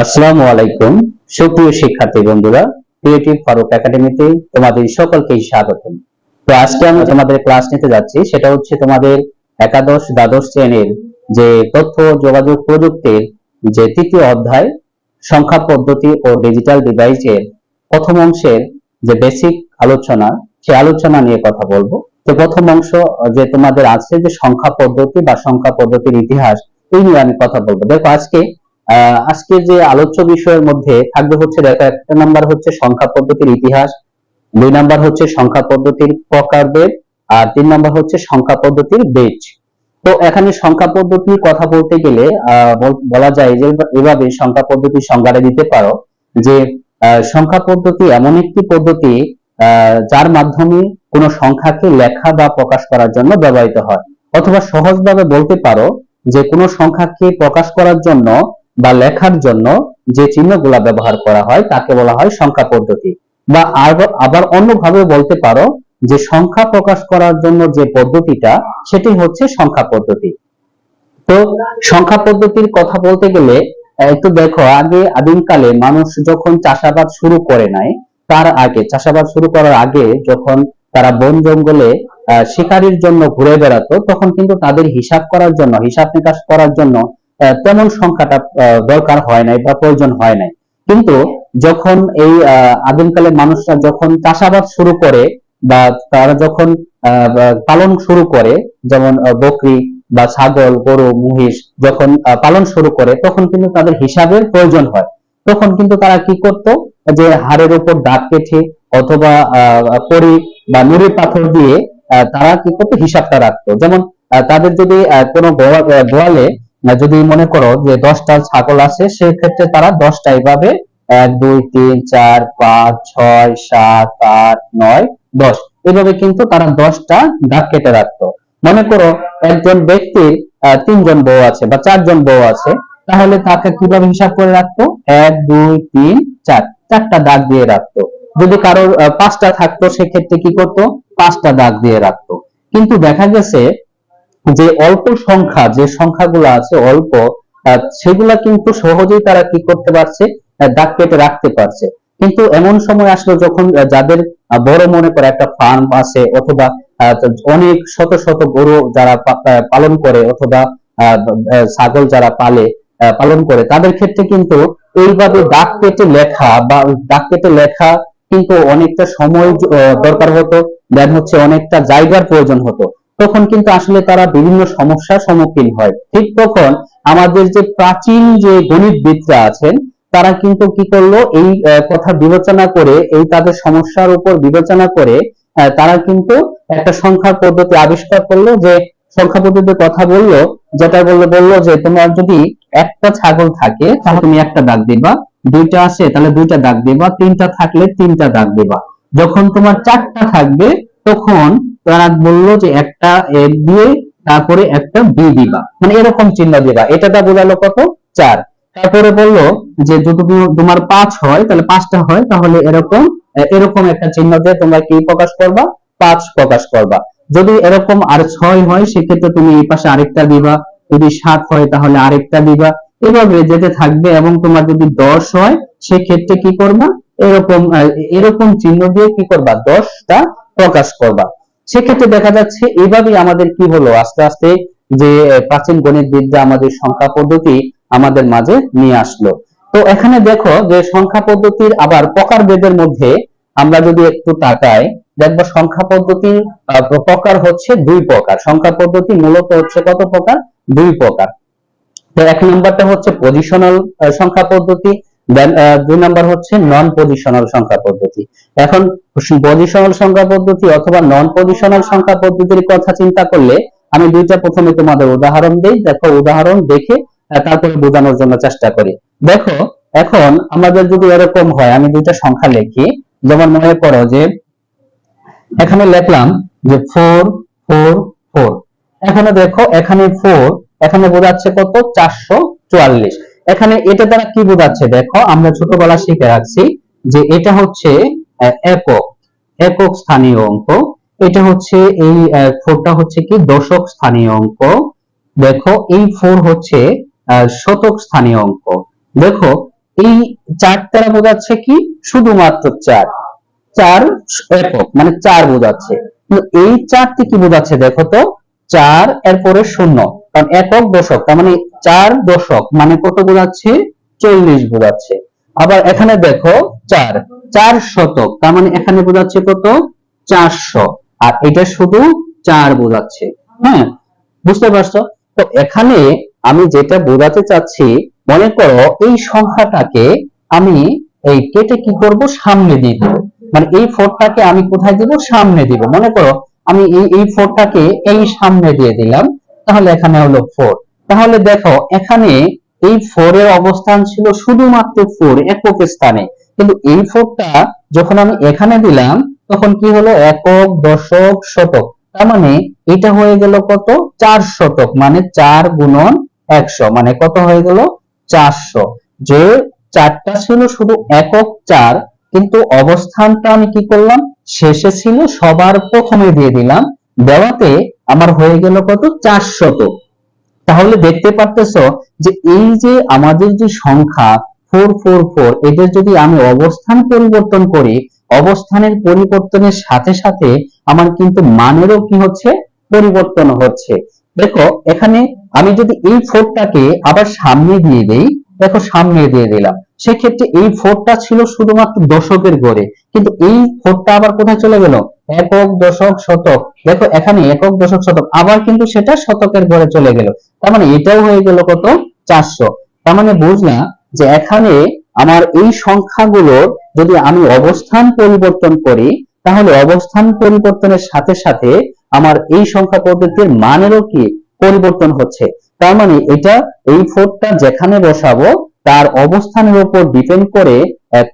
আসসালামু আলাইকুম। সুপ্রিয় শিক্ষার্থী বন্ধুরা ক্রিয়েটিভ ফারুক একাডেমিতে তোমাদের সকলকেই স্বাগতম। তো আজকে আমি তোমাদের ক্লাস নিতে যাচ্ছি, সেটা হচ্ছে তোমাদের একাদশ দ্বাদশ শ্রেণির যে তথ্য যোগাযোগ প্রযুক্তির যে তৃতীয় অধ্যায়, সংখ্যা পদ্ধতি ও ডিজিটাল ডিভাইসের প্রথম অংশের যে বেসিক আলোচনা সে আলোচনা নিয়ে কথা বলব। তো প্রথম অংশ, যে তোমাদের আছে যে সংখ্যা পদ্ধতি বা সংখ্যা পদ্ধতির ইতিহাস, এই নিয়ে আমি কথা বলব। দেখো, আজকে আজকে যে আলোচ্য বিষয়ের মধ্যে থাকবে হচ্ছে দেখো, একটা নাম্বার হচ্ছে সংখ্যা পদ্ধতির ইতিহাস, দুই নাম্বার হচ্ছে সংখ্যা পদ্ধতির প্রকারভেদ আর তিন নাম্বার হচ্ছে সংখ্যা পদ্ধতির বেচ। তো এখানে সংখ্যা পদ্ধতির কথা বলতে গেলে বলা যায় যে এভাবে সংখ্যা পদ্ধতি সংজ্ঞাটা দিতে পারো, যে সংখ্যা পদ্ধতি এমন একটি পদ্ধতি যার মাধ্যমে কোনো সংখ্যাকে লেখা বা প্রকাশ করার জন্য ব্যবহৃত হয়। অথবা সহজভাবে বলতে পারো যে কোনো সংখ্যাকে প্রকাশ করার জন্য বা লেখার জন্য যে চিহ্নগুলা ব্যবহার করা হয়, তাকে বলা হয় সংখ্যা পদ্ধতি। বা আবার অন্যভাবে বলতে পারো যে সংখ্যা প্রকাশ করার জন্য যে পদ্ধতিটা, সেটি হচ্ছে সংখ্যা পদ্ধতি। তো সংখ্যা পদ্ধতির কথা বলতে গেলে একটু দেখো, আগে আদিমকালে মানুষ যখন চাষাবাদ শুরু করে নাই, তার আগে, চাষাবাদ শুরু করার আগে যখন তারা বন জঙ্গলে শিকারির জন্য ঘুরে বেড়াতো, তখন কিন্তু তাদের হিসাব করার জন্য, হিসাব নিকাশ করার জন্য তেমন সংখ্যাটা দরকার হয় নাই বা প্রয়োজন হয় নাই। কিন্তু যখন এই আদিমকালে মানুষরা যখন চাষাবাদ শুরু করে বা তারা যখন পালন শুরু করে, যেমন বকরি বা ছাগল, গরু, মহিষ যখন পালন শুরু করে, তখন কিন্তু তাদের হিসাবের প্রয়োজন হয়। তখন কিন্তু তারা কি করত? যে হাড়ের উপর দাগ কেটে অথবা কড়ি বা নুড়ি পাথর দিয়ে তারা কি করতো? হিসাবটা রাখতো। যেমন তাদের যদি কোনো গোয়ালে যদি মনে করো যে দশটা ছাগল আছে, সেক্ষেত্রে তারা দশটা এইভাবে এক, দুই, তিন, চার, পাঁচ, ছয়, সাত, আট, নয়, দশ। এভাবে কিন্তু তারা দশটা দাগ কেটে রাখতো। মনে করো একজন ব্যক্তির তিনজন বউ আছে বা চারজন বউ আছে, তাহলে তাকে কীভাবে হিসাব করে রাখতো? এক, দুই, তিন, চার। চারটা দাগ দিয়ে রাখতো। যদি কারোর পাঁচটা থাকতো, সেক্ষেত্রে কি করতো? পাঁচটা দাগ দিয়ে রাখতো। কিন্তু দেখা গেছে যে অল্প সংখ্যা, যে সংখ্যাগুলো আছে অল্প সেগুলা কিন্তু সহজেই তারা কি করতে পারছে? দাগ কেটে রাখতে পারছে। কিন্তু এমন সময় আসলো যখন যাদের বড় মনে করে একটা ফার্ম আছে অথবা অনেক শত শত গরু যারা পালন করে অথবা ছাগল যারা পালে পালন করে, তাদের ক্ষেত্রে কিন্তু এইভাবে দাগ কেটে লেখা বা দাগ কেটে লেখা কিন্তু অনেকটা সময় দরকার হতো দেন হচ্ছে অনেকটা জায়গার প্রয়োজন হতো। তখন কিন্তু আসলে তারা বিভিন্ন সমস্যার সম্মুখীন হয়। ঠিক তখন আমাদের যে প্রাচীন যে গণিতবিদরা আছেন, তারা কিন্তু কি করল? এই কথা বিবেচনা করে, এই তাদের সমস্যার উপর বিবেচনা করে তারা কিন্তু একটা সংখ্যার পদ্ধতি আবিষ্কার করল যে, সংখ্যা পদ্ধতির কথা বলল, যেটা বলল বলল যে, তোমার যদি একটা ছাগল থাকে, তাহলে তুমি একটা দাগ দিবা। দুইটা আছে তাহলে দুইটা দাগ দিবা। তিনটা থাকলে তিনটা দাগ দিবা। যখন তোমার চারটা থাকবে তখন তারা বলল যে একটা এ দিয়ে তারপরে একটা বি দিবা। মানে এরকম চিহ্ন দিবা। এটাটা বোঝালো কত? চার। তারপরে বলল যে যদি তুমি- তোমার পাঁচ হয়, তাহলে পাঁচটা হয়, তাহলে এরকম এরকম একটা চিহ্ন দিয়ে তোমরা কি প্রকাশ করবা? পাঁচ প্রকাশ করবা। যদি এরকম আর ছয় হয়, সেক্ষেত্রে তুমি এই পাশে আরেকটা দিবা। যদি সাত হয়, তাহলে আরেকটা দিবা। এভাবে যেতে থাকবে এবং তোমার যদি দশ হয়, সেক্ষেত্রে কি করবা? এরকম এরকম চিহ্ন দিয়ে কি করবা? দশটা প্রকাশ করবা। সেক্ষেত্রে দেখা যাচ্ছে এইভাবেই আমাদের কি হলো? আস্তে আস্তে যে প্রাচীন গণিত বিদ্যা আমাদের সংখ্যা পদ্ধতি আমাদের মাঝে নিয়ে আসলো। তো এখানে দেখো যে সংখ্যা পদ্ধতির আবার প্রকারভেদের মধ্যে আমরা যদি একটু তাকাই দেখব সংখ্যা পদ্ধতির আহ, প্রকার হচ্ছে দুই প্রকার। সংখ্যা পদ্ধতি মূলত হচ্ছে কত প্রকার? দুই প্রকার। তো এক নাম্বারটা হচ্ছে পজিশনাল সংখ্যা পদ্ধতি দেন দুই নাম্বার হচ্ছে নন পজিশনাল সংখ্যা পদ্ধতি। এখন পজিশনাল সংখ্যা পদ্ধতি অথবা নন পজিশনাল সংখ্যা পদ্ধতির কথা চিন্তা করলে আমি দুইটা প্রথমে তোমাদের উদাহরণ দেই। দেখো, উদাহরণ দেখে তারপরে বোঝানোর জন্য চেষ্টা করি। দেখো, এখন আমাদের যদি এরকম হয়, আমি দুইটা সংখ্যা লিখি। যেমন মনে করো যে, এখানে লিখলাম যে ফোর ফোর ফোর এখানে দেখো, এখানে ফোর এখানে বোঝাচ্ছে কত? চারশো চুয়াল্লিশ। এখানে এটা দ্বারা কি বোঝাচ্ছে? দেখো, আমরা ছোটবেলা শিখে রাখছি যে এটা হচ্ছে একক একক স্থানীয় অঙ্ক। এটা হচ্ছে এই ফোরটা হচ্ছে কি? দশক স্থানীয় অঙ্ক। দেখো, এই ফোর হচ্ছে শতক স্থানীয় অঙ্ক। দেখো, এই চার দ্বারা বোঝাচ্ছে কি? শুধুমাত্র চার। চার একক মানে চার বোঝাচ্ছে। এই চারটি কি বোঝাচ্ছে? দেখো তো, চার এরপরে শূন্য। কারণ একক দশক, তার মানে চার দশক মানে কত বোঝাচ্ছে? চল্লিশ বোঝাচ্ছে। আবার এখানে দেখো, চার চার শতক, তার মানে এখানে বোঝাচ্ছে কত? চারশো। আর এটা শুধু চার বোঝাচ্ছে। হ্যাঁ বুঝতে পারছ? তো এখানে আমি যেটা বোঝাতে চাচ্ছি, মনে করো এই সংখ্যাটাকে আমি এই কেটে কি করব? সামনে দিয়ে দিব। মানে এই ফোরটাকে আমি কোথায় দিব? সামনে দিব। মনে করো, আমি এই এই ফোরটাকে এই সামনে দিয়ে দিলাম। তাহলে এখানে হলো ফোর তাহলে দেখো, এখানে এই ফোর এর অবস্থান ছিল শুধুমাত্র ফোর একক স্থানে। কিন্তু এই ফোরটা যখন আমি এখানে দিলাম, তখন কি হলো? একক, দশক, শতক। তার মানে এটা হয়ে গেল কত? চার শতক মানে চার গুণন একশো। মানে কত হয়ে গেল? চারশো। যে চারটা ছিল শুধু একক চার, কিন্তু অবস্থানটা আমি কি করলাম? শেষে ছিল সবার প্রথমে দিয়ে দিলাম। দেওয়াতে আমার হয়ে গেল কত? চার শতক। তাহলে দেখতে পারতেছো যে এই যে আমাদের যে সংখ্যা ফোর ফোর ফোর এদের যদি আমি অবস্থান পরিবর্তন করি, অবস্থানের পরিবর্তনের সাথে সাথে আমার কিন্তু মানেরও কি হচ্ছে? পরিবর্তন হচ্ছে। দেখো, এখানে আমি যদি এই ফোরটাকে আবার সামনে দিয়ে দেই দেখো সামনে দিয়ে দিলাম। সেক্ষেত্রে এই ফোরটা ছিল শুধুমাত্র দশকের গড়ে। কিন্তু এই ফোরটা আবার কোথায় চলে গেল? একক, দশক, শতক। দেখো, এখানে একক, দশক, শতক। আবার কিন্তু সেটা শতকের গড়ে চলে গেল। তার মানে এটাও হয়ে গেল কত? চারশো। তার মানে বুঝলাম যে এখানে আমার এই সংখ্যাগুলোর যদি আমি অবস্থান পরিবর্তন করি, তাহলে অবস্থান পরিবর্তনের সাথে সাথে আমার এই সংখ্যা পদ্ধতির মানেরও কি পরিবর্তন হচ্ছে? তার মানে এটা এই ফোরটা যেখানে বসাবো, তার অবস্থানের উপর ডিপেন্ড করে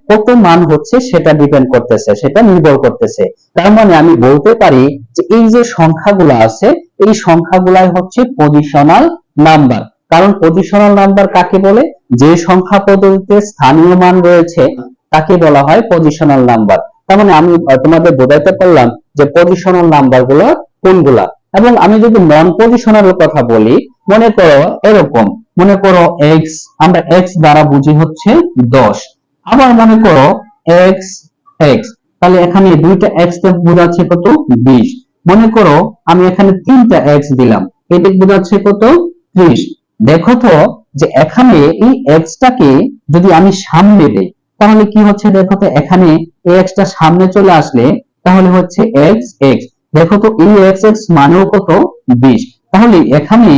কত মান হচ্ছে সেটা ডিপেন্ড করতেছে, সেটা নির্ভর করতেছে। তার মানে আমি বলতে পারি যে এই যে সংখ্যাগুলো আছে, এই সংখ্যাগুলাই হচ্ছে পজিশনাল নাম্বার কারণ পজিশনাল নাম্বার কাকে বলে? যে সংখ্যা পদ্ধতিতে স্থানীয় মান রয়েছে, তাকে বলা হয় পজিশনাল নাম্বার তার মানে আমি তোমাদের বোঝাইতে পারলাম যে পজিশনাল নাম্বারগুলো কোনগুলা? এবং আমি যদি নন পজিশনাল কথা বলি, মনে করো এরকম, মনে করো এক্স আমরা এক্স দ্বারা বুঝি হচ্ছে দশ। আবার মনে করো এক্স এক্স তাহলে এখানে দুইটা এক্স বোঝাচ্ছে কত? বিশ। মনে করো আমি এখানে তিনটা এক্স দিলাম এটা বোঝাচ্ছে কত? ত্রিশ। দেখো তো যে এখানে এই এক্সটাকে যদি আমি সামনে দেই, তাহলে কি হচ্ছে দেখো তো, এখানে এই এক্সটা সামনে চলে আসলে তাহলে হচ্ছে এক্স এক্স দেখো তো এই এক্স এক্স মানেও কত বিশ। তাহলে এখানে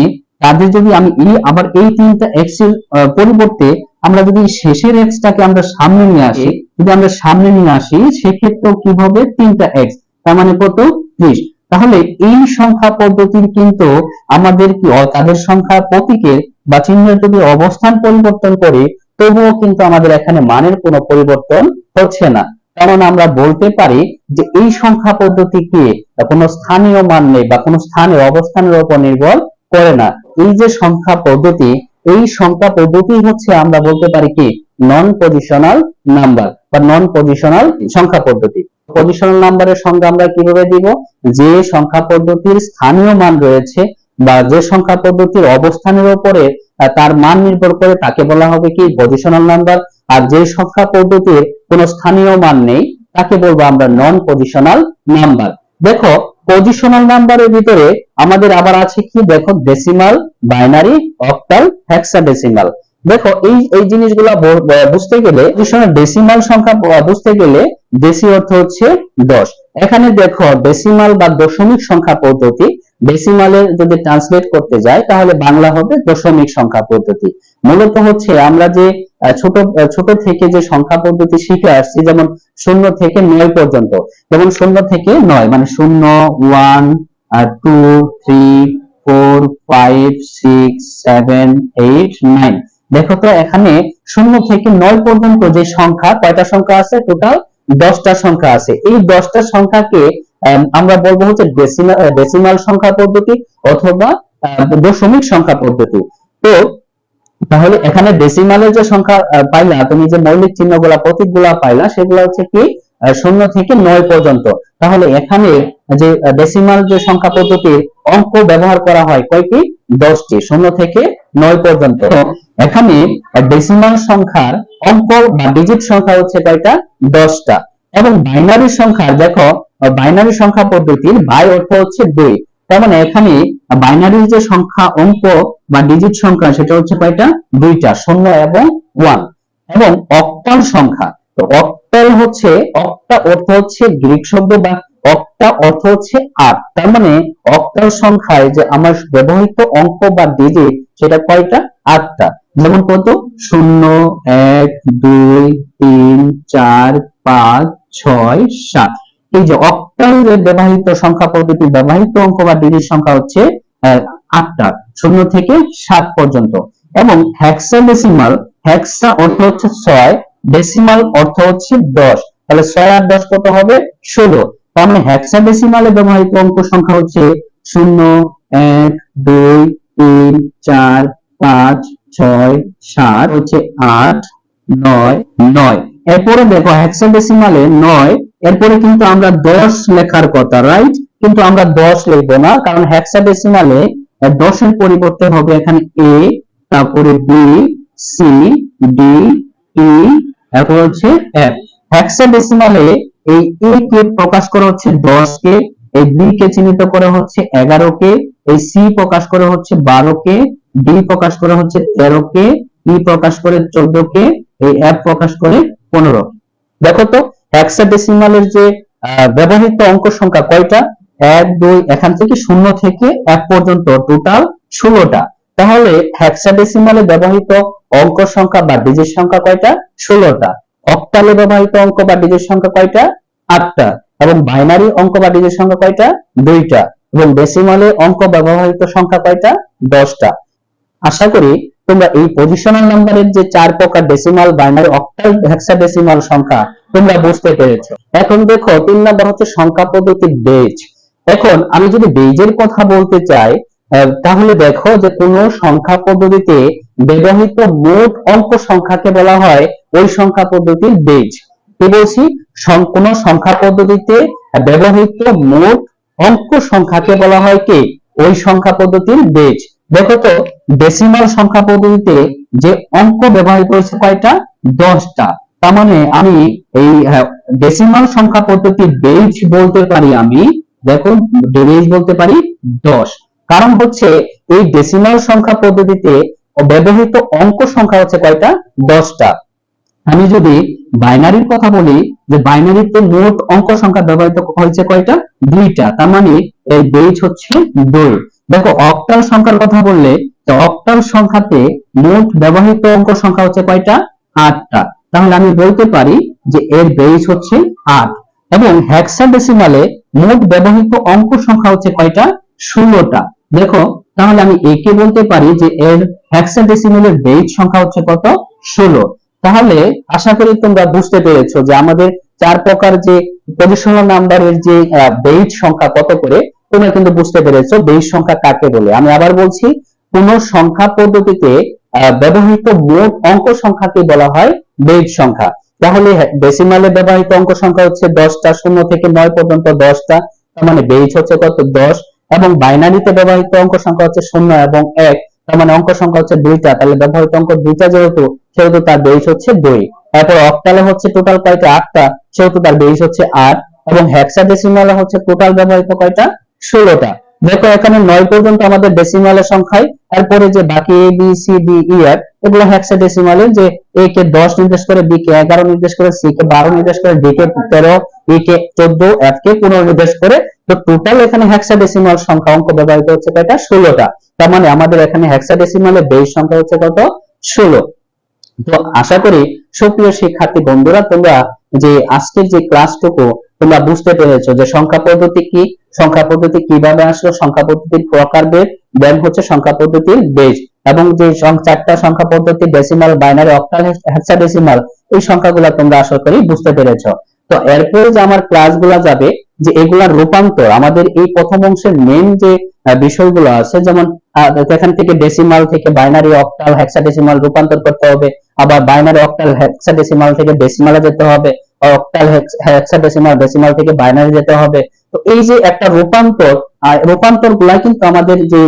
তাদের যদি আমি এই আবার এই তিনটা এক্সের পরিবর্তে আমরা যদি শেষের এক্সটাকে আমরা সামনে নিয়ে আসি, যদি আমরা সামনে নিয়ে আসি, সেক্ষেত্রেও কি হবে? তিনটা এক্স তার মানে কত? ত্রিশ তাহলে এই সংখ্যা পদ্ধতির কিন্তু আমাদের কি তাদের সংখ্যা প্রতীকের বা চিহ্নের যদি অবস্থান পরিবর্তন করি, তবুও কিন্তু আমাদের এখানে মানের কোনো পরিবর্তন হচ্ছে না। কারণ আমরা বলতে পারি যে এই সংখ্যা পদ্ধতি কি কোনো স্থানীয় মান নেই বা কোনো স্থানের অবস্থানের উপর নির্ভর করে না। এই যে সংখ্যা পদ্ধতি, এই সংখ্যা পদ্ধতি হচ্ছে আমরা বলতে পারি কি? নন পজিশনাল নাম্বার বা নন পজিশনাল সংখ্যা পদ্ধতি। পজিশনাল নাম্বারের সংজ্ঞা আমরা কীভাবে দিব? যে সংখ্যা পদ্ধতির স্থানীয় মান রয়েছে বা যে সংখ্যা পদ্ধতির অবস্থানের উপরে তার মান নির্ভর করে তাকে বলা হবে কি পজিশনাল নাম্বার আর যে সংখ্যা পদ্ধতির কোনো স্থানীয় মান নেই, তাকে বলব আমরা নন পজিশনাল নাম্বার দেখো পজিশনাল নাম্বারের ভিতরে আমাদের আবার আছে কি? দেখো ডেসিমাল বাইনারি অক্টাল হেক্সাডেসিমাল দেখো, এই এই জিনিসগুলো বুঝতে গেলে ডেসিমাল সংখ্যা বুঝতে গেলে ডেসি অর্থ হচ্ছে দশ। এখানে দেখো ডেসিমাল বা দশমিক সংখ্যা পদ্ধতি ডেসিমালের যদি ট্রান্সলেট করতে যাই, তাহলে বাংলা হবে দশমিক সংখ্যা পদ্ধতি। মূলত হচ্ছে আমরা যে ছোট ছোট থেকে যে সংখ্যা পদ্ধতি শিখে আসছি, যেমন শূন্য থেকে নয় পর্যন্ত। যেমন শূন্য থেকে নয় মানে শূন্য one two three four five six seven eight nine দেখো তো এখানে শূন্য থেকে নয় পর্যন্ত যে সংখ্যা, কয়টা সংখ্যা আছে? টোটাল দশটা সংখ্যা আছে। এই দশটা সংখ্যাকে আমরা বলব হচ্ছে ডেসিমাল ডেসিমাল সংখ্যা পদ্ধতি অথবা দশমিক সংখ্যা পদ্ধতি। তো তাহলে এখানে ডেসিমালের যে সংখ্যা পাইলা তুমি যে মৌলিক চিহ্নগুলা প্রতীকগুলা পাইলা সেগুলো হচ্ছে কি শূন্য থেকে নয় পর্যন্ত। তাহলে এখানে যে ডেসিমাল যে সংখ্যা পদ্ধতির অঙ্ক ব্যবহার করা হয় কয়টি দশটি শূন্য থেকে নয় পর্যন্ত। এখানে ডেসিমাল সংখ্যার অঙ্ক বা ডিজিট সংখ্যা হচ্ছে কয়টা? দশটা। এবং বাইনারি সংখ্যা দেখো বাইনারি সংখ্যা পদ্ধতির বাই অর্থ হচ্ছে দুই তার মানে এখানে বাইনারি যে সংখ্যা অঙ্ক বা ডিজিট সংখ্যা, সেটা হচ্ছে কয়টা? দুইটা, শূন্য এবং ওয়ান এবং অক্টাল সংখ্যা। তো অক্টাল হচ্ছে অক্টা অর্থ হচ্ছে গ্রিক শব্দ বা অক্টা অর্থ হচ্ছে আট। তার মানে অক্টাল সংখ্যায় যে আমার ব্যবহৃত অঙ্ক বা ডিজিট সেটা কয়টা? আটটা। যেমন কত? শূন্য, এক, দুই, তিন, চার, পাঁচ, ছয়, সাত। এই যে অক্টাল যে ব্যবহৃত সংখ্যা পদ্ধতি ব্যবহৃত অঙ্ক বা ডিজিট সংখ্যা হচ্ছে আটটা শূন্য থেকে সাত পর্যন্ত। এবং হেক্সাডেসিমাল হেক্সা অর্থ হচ্ছে ছয় ডেসিমাল অর্থ হচ্ছে দশ। তাহলে ছয় আর দশ কত হবে? ষোলো। তার মানে হেক্সাডেসিমালে ব্যবহৃত অঙ্ক সংখ্যা হচ্ছে শূন্য, এক, দুই, তিন, চার, পাঁচ, ছয়, সাত, হচ্ছে আট, নয় নয়। এরপরে দেখো হেক্সাডেসিমালে নয়, এরপরে কিন্তু আমরা দশ লেখার কথা রাইট কিন্তু আমরা দশ লিখব না, কারণ হেক্সাডেসিমালে দশের পরিবর্তে হবে এখানে এ তারপরে বি সি ডি ই এরপর হচ্ছে এফ হেক্সাডেসিমালে এই এ কে প্রকাশ করা হচ্ছে দশ কে এই বি কে চিহ্নিত করা হচ্ছে এগারো কে এই সি প্রকাশ করা হচ্ছে বারো কে ডি প্রকাশ করা হচ্ছে তেরো কে ই প্রকাশ করে চোদ্দ কে এই এফ প্রকাশ করে পনেরো। দেখো তো হেক্সাডেসিমালের যে ব্যবহৃত অঙ্ক সংখ্যা কয়টা? এক, দুই, এখান থেকে শূন্য থেকে এক পর্যন্ত টোটাল ষোলোটা। তাহলে হেক্সাডেসিমালে ব্যবহৃত অঙ্ক সংখ্যা বা ডিজিট সংখ্যা কয়টা? ষোলোটা। অক্টালে ব্যবহৃত অঙ্ক বা ডিজিট সংখ্যা কয়টা? আটটা। এবং বাইনারি অঙ্ক বা ডিজিট সংখ্যা কয়টা? দুইটা। এবং ডেসিমালে অঙ্ক ব্যবহৃত সংখ্যা কয়টা? দশটা। আশা করি তোমরা এই পজিশনাল নাম্বারের যে চার প্রকার ডেসিমাল বাইনারি অক্টাল হেক্সাডেসিমাল সংখ্যা তোমরা বুঝতে পেরেছ। এখন দেখো, তিন নাম্বার হচ্ছে সংখ্যা পদ্ধতি বেজ এখন আমি যদি বেজের কথা বলতে চাই তাহলে দেখো যে কোন সংখ্যা পদ্ধতিতে ব্যবহৃত মোট অঙ্ক সংখ্যাকে বলা হয় ওই সংখ্যা পদ্ধতির বেজ কি বলছি? কোন সংখ্যা পদ্ধতিতে ব্যবহৃত মোট অঙ্ক সংখ্যাকে বলা হয় কি? ওই সংখ্যা পদ্ধতির বেজ দেখো তো ডেসিমাল সংখ্যা পদ্ধতিতে যে অঙ্ক ব্যবহৃত হয়েছে কয়টা? দশটা। তার মানে আমি এই ডেসিমাল সংখ্যা পদ্ধতির বেজ বলতে পারি আমি, দেখো বেজ বলতে পারি দশ। কারণ হচ্ছে এই ডেসিমাল সংখ্যা পদ্ধতিতে ব্যবহৃত অঙ্ক সংখ্যা হচ্ছে কয়টা? দশটা। আমি যদি বাইনারির কথা বলি, যে বাইনারিতে মোট অঙ্ক সংখ্যা ব্যবহৃত হয়েছে কয়টা? দুইটা। তার মানে এই বেজ হচ্ছে দুই দেখো অক্টাল সংখ্যার কথা বললে অক্টাল সংখ্যাতে মোট ব্যবহৃত অঙ্ক সংখ্যা হচ্ছে কয়টা? আটটা। তাহলে আমি বলতে পারি যে এর বেজ হচ্ছে আট। এবং হেক্সাডেসিমালে মোট ব্যবহৃত অঙ্ক সংখ্যা হচ্ছে কয়টা? ষোলোটা। দেখো, তাহলে আমি একে বলতে পারি যে এর হেক্সাডেসিমালের বেজ সংখ্যা হচ্ছে কত? ষোলো। তাহলে আশা করি তোমরা বুঝতে পেরেছ যে আমাদের চার প্রকার যে পজিশনাল নাম্বারের যে বেজ সংখ্যা কত করে তোমরা কিন্তু বুঝতে পেরেছ বেজ সংখ্যা কাকে বলে। আমি আবার বলছি কোন সংখ্যা পদ্ধতিতে ব্যবহৃত মোট অঙ্ক সংখ্যাকে বলা হয় বেজ সংখ্যা। তাহলে ডেসিমালে ব্যবহৃত অঙ্ক সংখ্যা হচ্ছে দশটা, শূন্য থেকে নয় পর্যন্ত দশটা, তার মানে বেজ হচ্ছে কত? দশ। এবং বাইনারিতে ব্যবহৃত অঙ্ক সংখ্যা হচ্ছে শূন্য এবং এক, তার মানে অঙ্ক সংখ্যা হচ্ছে দুইটা। তাহলে ব্যবহৃত অঙ্ক দুইটা যেহেতু, সেহেতু তার বেজ হচ্ছে দুই। তারপর অক্টালে হচ্ছে টোটাল কয়টা? আটটা, সেহেতু তার বেজ হচ্ছে আট। এবং হেক্সাডেসিমালে হচ্ছে টোটাল ব্যবহৃত কয়টা? ষোলোটা। দেখো, এখানে নয় পর্যন্ত আমাদের ডেসিমালের সংখ্যায় তারপরে যে বাকি A B C D E F এগুলো হেক্সাডেসিমালে যে এ কে দশ নির্দেশ করে বি কে এগারো নির্দেশ করে সি কে বারো নির্দেশ করে ডি কে তেরো ই কে চোদ্দ এফ কে পনেরো নির্দেশ করে, তো টোটাল এখানে হেক্সাডেসিমাল সংখ্যা অঙ্ক ব্যবহৃত হচ্ছে কয়টা? ষোলোটা। তার মানে আমাদের এখানে হেক্সাডেসিমালের বেশ সংখ্যা হচ্ছে কত? ষোলো। তো আশা করি, সুপ্রিয় শিক্ষার্থী বন্ধুরা, তোমরা যে আজকের যে ক্লাসটুকু তোমরা বুঝতে পেরেছ যে সংখ্যা পদ্ধতি কি? সংখ্যা পদ্ধতি কীভাবে আসলো? সংখ্যা পদ্ধতির প্রকারভেদ দেন হচ্ছে সংখ্যা পদ্ধতির বেজ এবং যে চারটা সংখ্যা পদ্ধতি ডেসিমাল বাইনারি অক্টাল হেক্সাডেসিমাল এই সংখ্যাগুলো তোমরা আশা করি বুঝতে পেরেছ। তো এরপরে যে আমার ক্লাসগুলো যাবে, যে এগুলার রূপান্তর, আমাদের এই প্রথম অংশের মেন যে বিষয়গুলো আছে, যেমন এখান থেকে ডেসিমাল থেকে বাইনারি অক্টাল হেক্সাডেসিমাল রূপান্তর করতে হবে, আবার বাইনারি অক্টাল হেক্সাডেসিমাল থেকে ডেসিমালে যেতে হবে অক্টাল হেক্সাডেসিমাল ডেসিমাল থেকে বাইনারি যেতে হবে। তো এই যে একটা রূপান্তর রূপান্তরগুলা কিন্তু আমাদের যে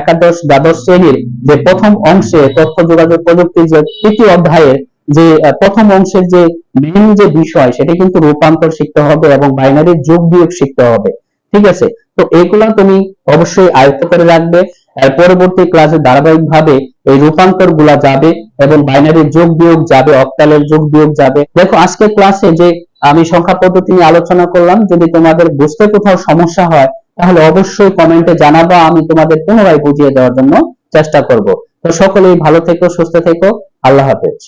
একাদশ, দ্বাদশ শ্রেণির যে প্রথম অংশে তথ্য যোগাযোগ প্রযুক্তির যে তৃতীয় অধ্যায়ের যে প্রথম অংশের যে মেইন যে বিষয়, সেটা কিন্তু রূপান্তর শিখতে হবে এবং বাইনারি যোগ বিয়োগ শিখতে হবে। ঠিক আছে? তো এগুলা তুমি অবশ্যই আয়ত্ত করে রাখবে। এর পরবর্তী ক্লাসে ধারাবাহিক ভাবে এই রূপান্তরগুলা যাবে এবং বাইনারি যোগ বিয়োগ যাবে অক্টালের যোগ বিয়োগ যাবে। দেখো, আজকে ক্লাসে যে আমি সংখ্যা পদ্ধতি নিয়ে আলোচনা করলাম, যদি তোমাদের বুঝতে কোথাও সমস্যা হয়, তাহলে অবশ্যই কমেন্টে জানাবা, আমি তোমাদের পুনরায় বুঝিয়ে দেওয়ার জন্য চেষ্টা করব। তো সকলেই ভালো থেকো, সুস্থ থেকো, আল্লাহ হাফেজ।